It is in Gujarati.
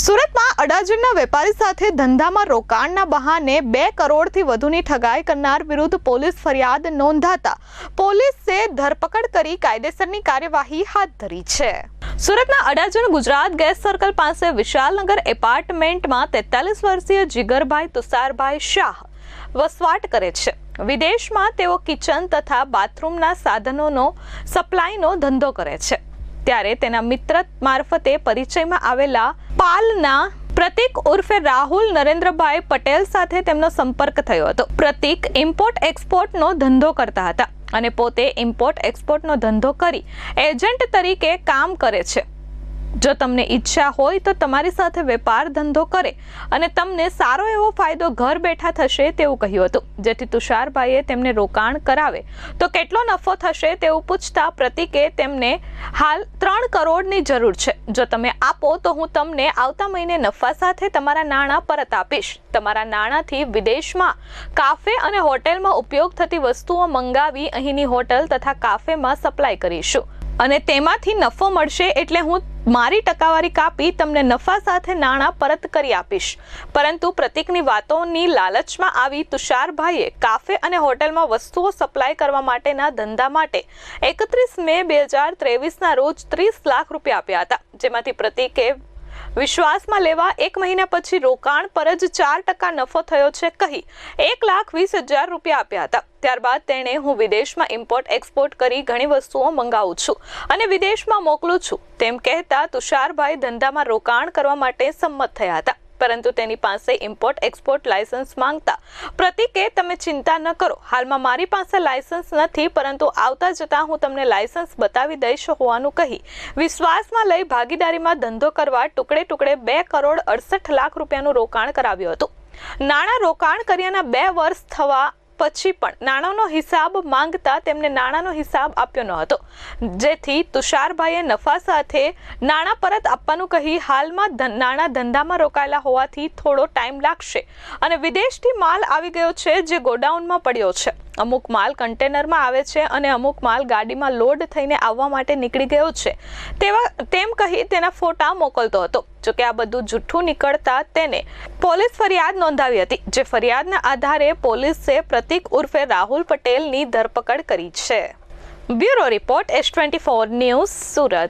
સુરતમાં અડાજણના વેપારી સાથે ધંધામાં રોકાણના બહાને બે કરોડથી વધુની ઠગાઈ કરનાર વિરુદ્ધ પોલીસ ફરિયાદ નોંધાતા પોલીસે ધરપકડ કરી કાયદેસરની કાર્યવાહી હાથ ધરી છે. સુરતના અડાજણ ગુજરાત ગેસ સર્કલ પાસે વિશાલનગર એપાર્ટમેન્ટમાં તેતાલીસ વર્ષીય જીગરભાઈ તુષારભાઈ શાહ વસવાટ કરે છે. વિદેશમાં તેઓ કિચન તથા બાથરૂમના સાધનોનો સપ્લાયનો ધંધો કરે છે. ત્યારે તેના મિત્ર મારફતે પરિચયમાં આવેલા પાલના પ્રતિક ઉર્ફે રાહુલ નરેન્દ્રભાઈ પટેલ સાથે તેમનો સંપર્ક થયો હતો. પ્રતિક ઇમ્પોર્ટ એક્સપોર્ટનો ધંધો કરતા હતા અને પોતે ઇમ્પોર્ટ એક્સપોર્ટનો ધંધો કરી એજન્ટ તરીકે કામ કરે છે. જો તમને ઈચ્છા હોય તો તમારી સાથે વેપાર ધંધો કરે અને તમને સારો એવો ફાયદો ઘર બેઠા થશે તેવું કહ્યું હતું. જેથી તુષારભાઈએ તેમને રોકાણ કરાવે. તો કેટલો નફો થશે તેવું પૂછતા પ્રતિકે તેમને હાલ ત્રણ કરોડની જરૂર છે. જો તમે આપો તો હું તમને આવતા મહિને નફા સાથે તમારા નાણાં પરત આપીશ. તમારા નાણાંથી વિદેશમાં કાફે અને હોટેલમાં ઉપયોગ થતી વસ્તુઓ મંગાવી અહીંની હોટલ તથા કાફેમાં સપ્લાય કરીશું. અને તેમાંથી નફો મળશે એટલે હું મારી ટકાવારી કાપી તમને નફા સાથે નાણાં પરત કરી આપીશ. પરંતુ પ્રતિકની વાતોની લાલચમાં આવી તુષારભાઈએ કાફે અને હોટેલમાં વસ્તુઓ સપ્લાય કરવા માટેના ધંધા માટે એકત્રીસ મે બે હજાર ત્રેવીસના રોજ ત્રીસ લાખ રૂપિયા આપ્યા હતા, જેમાંથી પ્રતિકે વિશ્વાસમાં લેવા એક મહિના પછી રોકાણ પર જ ચાર ટકા નફો થયો છે કહી એક લાખ વીસ હજાર રૂપિયા આપ્યા હતા. ત્યારબાદ તેણે હું વિદેશમાં ઇમ્પોર્ટ એક્સપોર્ટ કરી ઘણી વસ્તુઓ મંગાવું છું અને વિદેશમાં મોકલું છું. તેમ કહેતા તુષારભાઈ ધંધામાં રોકાણ કરવા માટે સંમત થયા હતા. પરંતુ તેની પાસે ઇમ્પોર્ટ એક્સપોર્ટ લાયસન્સ માંગતા પ્રતિકે તમે ચિંતા ન કરો. હાલમાં મારી પાસે લાયસન્સ નથી, પરંતુ આવતા જતાં હું તમને લાયસન્સ બતાવી દઈશ હોવાનું કહી વિશ્વાસમાં લઈ ભાગીદારીમાં ધંધો કરવા ટુકડે ટુકડે બે કરોડ અડસઠ લાખ રૂપિયાનું રોકાણ કરાવ્યું હતું. નાણાં રોકાણ કર્યાના બે વર્ષ થવા પછી પણ નાણાંનો હિસાબ માંગતા તેમને નાણાંનો હિસાબ આપ્યો ન હતો. જેથી તુષારભાઈએ નફા સાથે નાણાં પરત આપવાનું કહી હાલમાં નાણાં ધંધામાં રોકાયેલા હોવાથી થોડો ટાઈમ લાગશે અને વિદેશથી માલ આવી ગયો છે જે ગોડાઉનમાં પડ્યો છે. અમુક માલ કન્ટેનરમાં આવે છે અને અમુક માલ ગાડીમાં લોડ થઈને આવવા માટે નીકળી ગયો છે. તેવા, તેમ કહી તેના ફોટા મોકલતો હતો. જોકે આ બધું જૂઠું નીકળતા તેને પોલીસ ફરિયાદ નોંધાવી હતી, જે ફરિયાદના આધારે પોલીસે પ્રતિક ઉર્ફે રાહુલ પટેલની ધરપકડ કરી છે. Bureau report S twenty four news Surat.